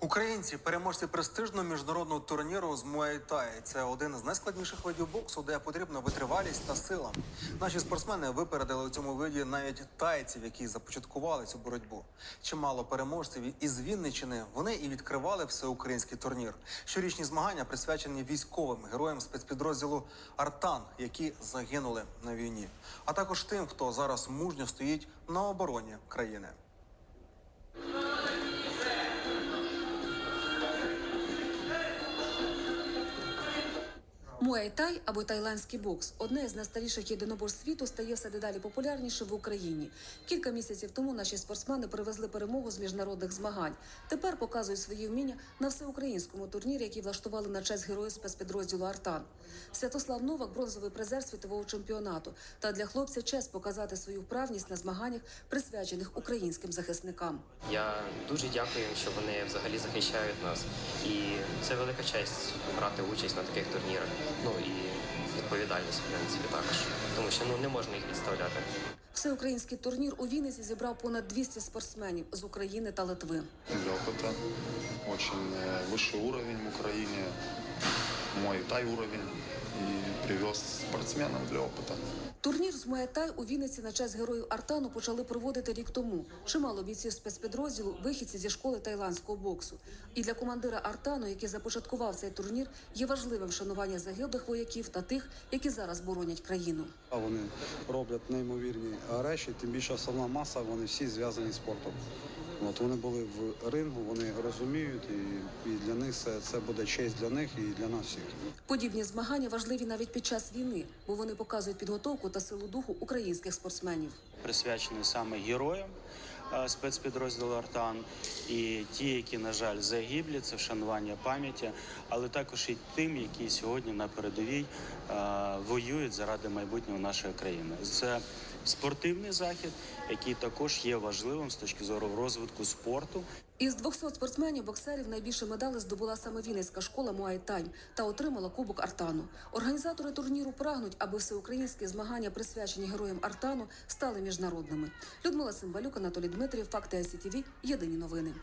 Українці переможці престижного міжнародного турніру з Муай-Тай. Це один з найскладніших видів боксу, де потрібна витривалість та сила. Наші спортсмени випередили у цьому виді навіть тайців, які започаткували цю боротьбу. Чимало переможців із Вінниччини вони і відкривали всеукраїнський турнір. Щорічні змагання присвячені військовим героям спецпідрозділу Артан, які загинули на війні, а також тим, хто зараз мужньо стоїть на обороні країни. Муай-тай або тайландський бокс одне з найстаріших єдиноборств світу стає все дедалі популярніше в Україні. Кілька місяців тому наші спортсмени привезли перемогу з міжнародних змагань. Тепер показують свої вміння на всеукраїнському турнірі, який влаштували на честь героїв спецпідрозділу Артан. Святослав Новак бронзовий призер світового чемпіонату. Та для хлопця честь показати свою вправність на змаганнях, присвячених українським захисникам. Я дуже дякую що вони взагалі захищають нас. І це велика честь брати участь на таких турнірах. Ну і відповідальність, в принципі, також. Тому що ну не можна їх підставляти. Всеукраїнський турнір у Вінниці зібрав понад 200 спортсменів з України та Литви. для опыта. Очень э, высший уровень в Украине, мой тай уровень. И привез спортсменов для опыта. Турнір з Муay-Thai у Вінниці на честь героїв Артану почали проводити рік тому. Чимало бійців спецпідрозділу вихідці зі школи тайландського боксу. І для командира Артану, який започаткував цей турнір, є важливим вшанування загиблих вояків та тих, які зараз боронять країну. Вони роблять неймовірні речі, тим більше основна маса, вони всі зв'язані з спортом. От вони були в рингу, вони розуміють, і, і для них це, це буде честь для них і для нас всіх. Подібні змагання важливі навіть під час війни, бо вони показують підготовку та силу духу українських спортсменів. присвячений саме героям спецпідрозділу Артан і ті, які, на жаль, загиблі, це вшанування пам'яті, але також і тим, які сьогодні на передовій е, воюють заради майбутнього нашої країни. Це спортивний захід, який також є важливим з точки зору розвитку спорту. Із 200 спортсменів боксерів найбільше медалей здобула саме Вінницька школа Муай-Тай та отримала кубок Артану. Організатори турніру прагнуть, аби всеукраїнські змагання, присвячені героям Артану, стали міжнародними. Людмила Симбалюк, Анатолій Дмитрів, Факти АСІТІВІ, Єдині новини.